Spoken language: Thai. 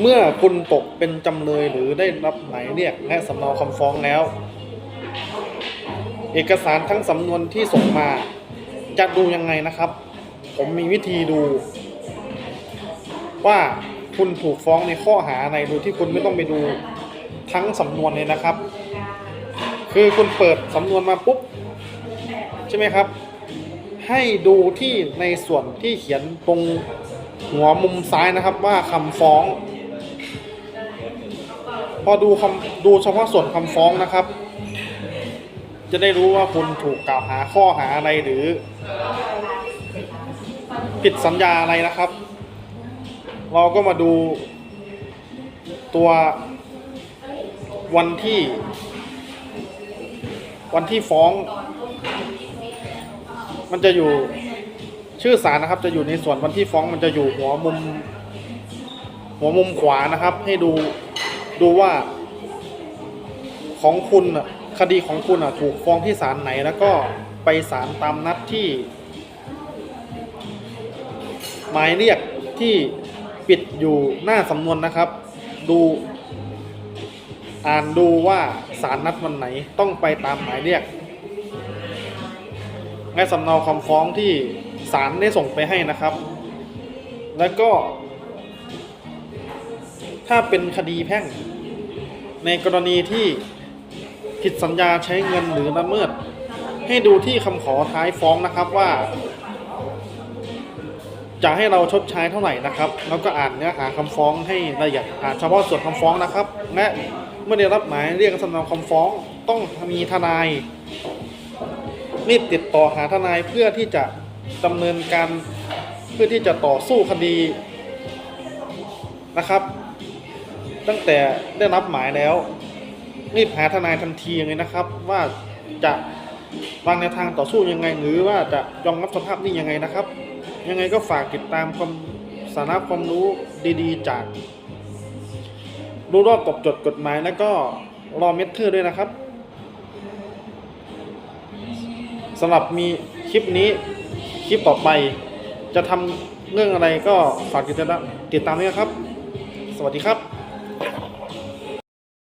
เมื่อคุณตกเป็นจำเลยหรือได้รับหมายเรียกและสำเนาคำฟ้องแล้ว เอกสารทั้งสำนวนที่ส่งมา จะดูยังไงนะครับ ผมมีวิธีดู ว่าคุณถูกฟ้องในข้อหาอะไรโดยที่คุณไม่ต้องไปดูทั้งสำนวนเลยนะครับ คือคุณเปิดสำนวนมาปุ๊บ ใช่ไหมครับ ให้ดูที่ในส่วนที่เขียนตรงหัวมุมซ้ายนะครับว่าคำฟ้อง พอดูคำดูเฉพาะส่วนคำฟ้องนะครับ จะได้รู้ว่าคุณถูกกล่าวหาข้อหาอะไรหรือ ผิดสัญญาอะไรนะครับ เราก็มาดูตัววันที่ วันที่ฟ้อง มันจะอยู่ชื่อสารนะครับ จะอยู่ในส่วนวันที่ฟ้องมันจะอยู่หัวมุม หัวมุมขวานะครับ ให้ดู ดูว่าของคุณน่ะคดีของคุณอะถูกฟ้องที่ศาลไหนแล้วก็ไปศาลตามนัดที่ หมายเรียกที่ปิดอยู่หน้าสำนวนนะครับ ดูอ่านดูว่าศาลนัดวันไหนต้องไปตามหมายเรียกและสำเนาคำฟ้องที่ศาลได้ส่งไปให้นะครับ แล้วก็ ถ้าเป็นคดีแพ่ง ในกรณีที่ผิดสัญญาใช้เงินหรือละเมิด ให้ดูที่คำขอท้ายฟ้องนะครับว่า จะให้เราชดใช้เท่าไหร่นะครับ แล้วก็อ่านเนื้อหาคำฟ้องให้ละเอียดอ่านเฉพาะส่วนคำฟ้องนะครับ และเมื่อได้รับหมายเรียกสำเนาคำฟ้องต้องมีทนายรีบติดต่อหาทนายเพื่อที่จะดำเนินการเพื่อที่จะต่อสู้คดีนะครับ ตั้งแต่ได้รับหมายแล้วรีบหาทนายทันทีเลยนะครับ ว่าจะวางแนวทางต่อสู้ยังไง หรือว่าจะยอมรับสภาพนี้ยังไงนะครับ ยังไงก็ฝากติดตามความสาระความรู้ดีๆ จากรู้รอบตบจดกฎหมายแล้วก็รอเม็ดเทอร์ด้วยนะครับสำหรับมีคลิปนี้คลิปต่อไป จะทำเรื่องอะไรก็ฝากติดตามติดตามด้วยครับ สวัสดีครับ